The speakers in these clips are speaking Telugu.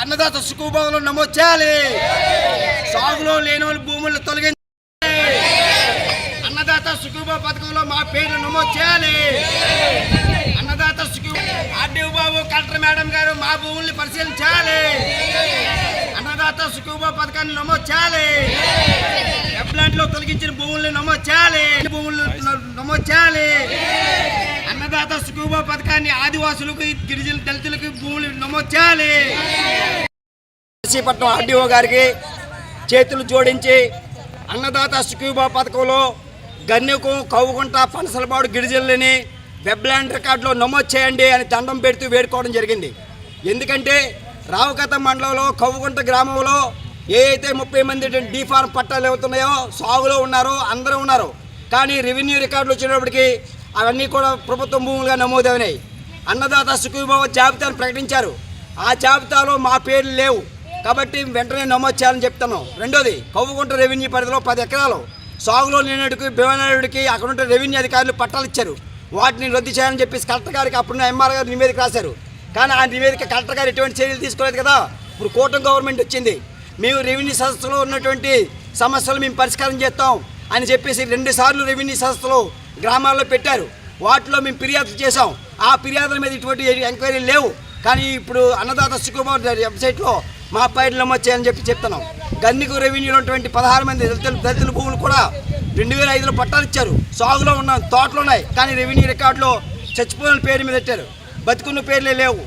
అన్నదాత సుఖభావంలో నమోదు చేయాలి. సాగులో లేని వాళ్ళ భూములను తొలగించాలి. అన్నదాత సుఖభా పథకంలో మా పేరు నమోదు చేయాలి. అన్నదాత సుఖ ఆర్డీఓ బాబు కలెక్టర్ మేడం గారు మా భూముల్ని పరిశీలన చేయాలి. అన్నదాత సుఖభా పథకాన్ని నమోదు చేయాలి. లో తొలగించిన భూముల్ని నమోదు చేయాలి. భూములు నమోదు చేయాలి. అన్నదాత సుఖభా పథకాన్ని ఆదివాసులకు గిరిజన దళితులకు భూములు నమోదు చేయాలి. నర్సీపట్నం ఆర్డీఓ గారికి చేతులు జోడించి అన్నదాత సుఖీబా పథకంలో గన్నెకు కవ్వుకుంట పనసలపాడు గిరిజనులని వెబ్లాండ్ రికార్డులో నమోదు చేయండి అని దండం పెడుతూ వేడుకోవడం జరిగింది. ఎందుకంటే రావుకత మండలంలో కవ్వుకుంట గ్రామంలో ఏ అయితే ముప్పై మంది డీఫార్మ్ పట్టాలు అవుతున్నాయో సాగులో ఉన్నారో అందరూ ఉన్నారు. కానీ రెవెన్యూ రికార్డులు వచ్చినప్పటికీ అవన్నీ కూడా ప్రభుత్వం భూములుగా నమోదైనాయి. అన్నదాత సుఖీభావ జాబితాను ప్రకటించారు. ఆ జాబితాలో మా పేర్లు లేవు. కాబట్టి వెంటనే నమోదు చేయాలని చెప్తున్నాం రెండోది కవ్వుకుంట రెవెన్యూ పరిధిలో పది ఎకరాలు. సాగులో లేనడికి భీమనాయుడికి అక్కడ ఉంటే రెవెన్యూ అధికారులు పట్టాలు ఇచ్చారు. వాటిని రద్దు చేయాలని చెప్పేసి కలెక్టర్ గారికి అప్పుడున్న ఎంఆర్ గారు నివేదిక రాశారు. కానీ ఆ నివేదిక కలెక్టర్ గారు ఎటువంటి చర్యలు తీసుకోలేదు కదా? ఇప్పుడు కూటమి గవర్నమెంట్ వచ్చింది. మేము రెవెన్యూ సంస్థలో ఉన్నటువంటి సమస్యలు మేము పరిష్కారం చేస్తాం అని చెప్పేసి రెండు సార్లు రెవెన్యూ సంస్థలు గ్రామాల్లో పెట్టారు. వాటిలో మేము ఫిర్యాదులు చేసాం ఆ ఫిర్యాదుల మీద ఇటువంటి ఎంక్వైరీలు లేవు. కానీ ఇప్పుడు అన్నదాత సుకుమార్ వెబ్సైట్లో మా పైర్లు నమోదు చేయని చెప్పి చెప్తున్నాం. గన్నికు రెవెన్యూలో ఉన్నటువంటి పదహారు మంది దళితులు దళితుల భూములు కూడా రెండు వేల ఐదులో పట్టాలు ఇచ్చారు. సాగులో ఉన్న తోటలు ఉన్నాయి కానీ రెవెన్యూ రికార్డులో చచ్చిపోయిన పేరు మీద పెట్టారు. బతుకున్న పేర్లే లేవు.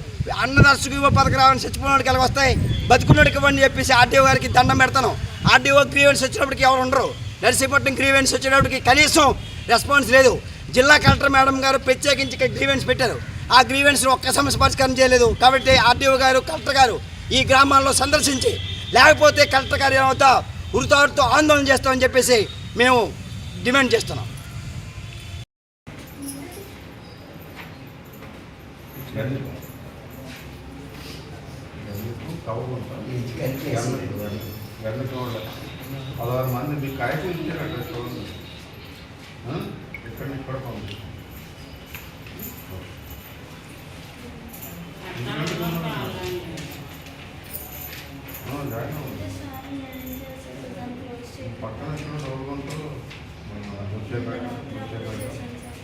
అన్నదర్శకు ఇవ్వ పథకం రావని చచ్చిపోయినోడికి ఎలా వస్తాయి? బతుకున్నోడికి ఇవ్వండి చెప్పేసి ఆర్డీఓ గారికి దండం పెడతాను. ఆర్డీఓ గ్రీవెన్స్ వచ్చినప్పటికి ఎవరు ఉండరు. నర్సీపట్నం గ్రీవెన్స్ వచ్చేటప్పటికి కనీసం రెస్పాన్స్ లేదు. జిల్లా కలెక్టర్ మేడం గారు ప్రత్యేకించి గ్రీవెన్స్ పెట్టారు. ఆ గ్రీవెన్స్ ఒక్క సమస్య పరిష్కారం చేయలేదు. కాబట్టి ఆర్డీఓ గారు కలెక్టర్ గారు ఈ గ్రామాల్లో సందర్శించి లేకపోతే కలెక్టర్ కార్యాలయం ఏమవుతా ఉరితాడుతో ఆందోళన చేస్తామని చెప్పేసి మేము డిమాండ్ చేస్తున్నాం. పదహారు మంది మీకు కాగితం ఇచ్చారు అక్కడ చూడండి. ఆ? ఇక్కడ పంపించారు కూడా పంపించు ఆ, జాగ్రత్త ఉంది. పక్కన ఎక్కడ చదువుకుంటూ వచ్చే